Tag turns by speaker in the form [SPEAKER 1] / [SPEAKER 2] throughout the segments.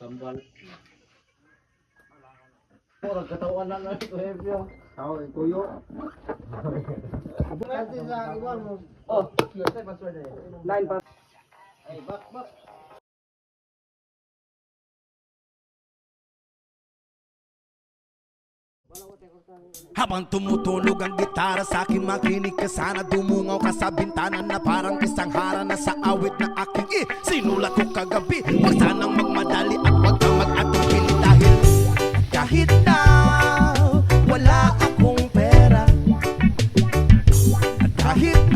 [SPEAKER 1] tambal. Pura katawan na na ito hebyo.
[SPEAKER 2] Tao ng tuyo.
[SPEAKER 1] Kasi sa iwan mo.
[SPEAKER 2] Oh,
[SPEAKER 1] kiyotay password eh.
[SPEAKER 2] Nine pa.
[SPEAKER 1] Ay, back back.
[SPEAKER 3] Habang tumutulog ang gitara sa akin makinig ka sana. Dumungaw ka sa bintana na parang isang hara na sa awit na aking i Sinulat ko kagabi, huwag sanang magmadali at huwag kang mag-atupili Dahil kahit na wala akong pera At kahit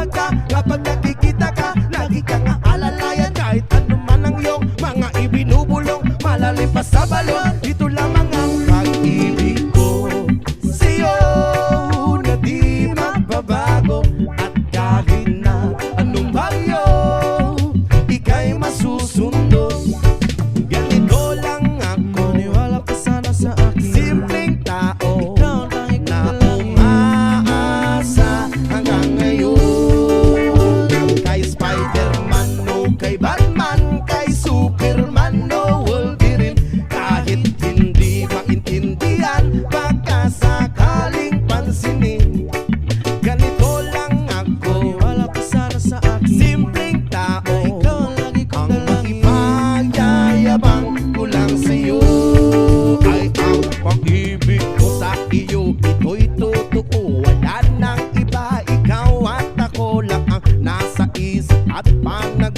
[SPEAKER 3] I got a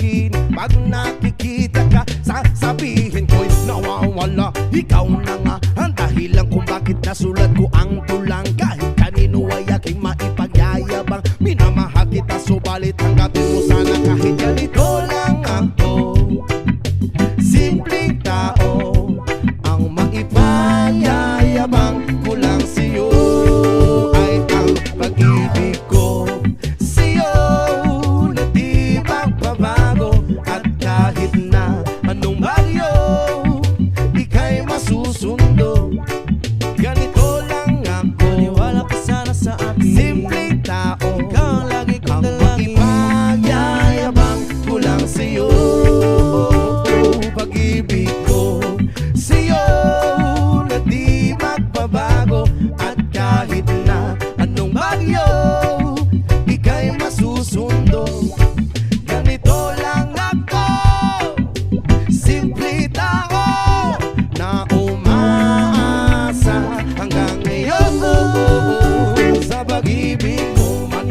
[SPEAKER 3] akin. Bago nakikita ka, sasabihin ko'y nawawala. Ikaw na nga ang dahilan kung bakit nasulat ko ang tulang. Kahit kanino ay aking maipagyayabang. Minamahal kita subalit ang gabi mo sana kahit ganito.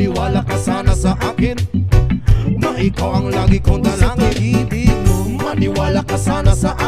[SPEAKER 3] Maniwala ka sana sa akin. Na ikaw ang lagi kong dalangin. Maniwala ka sana sa akin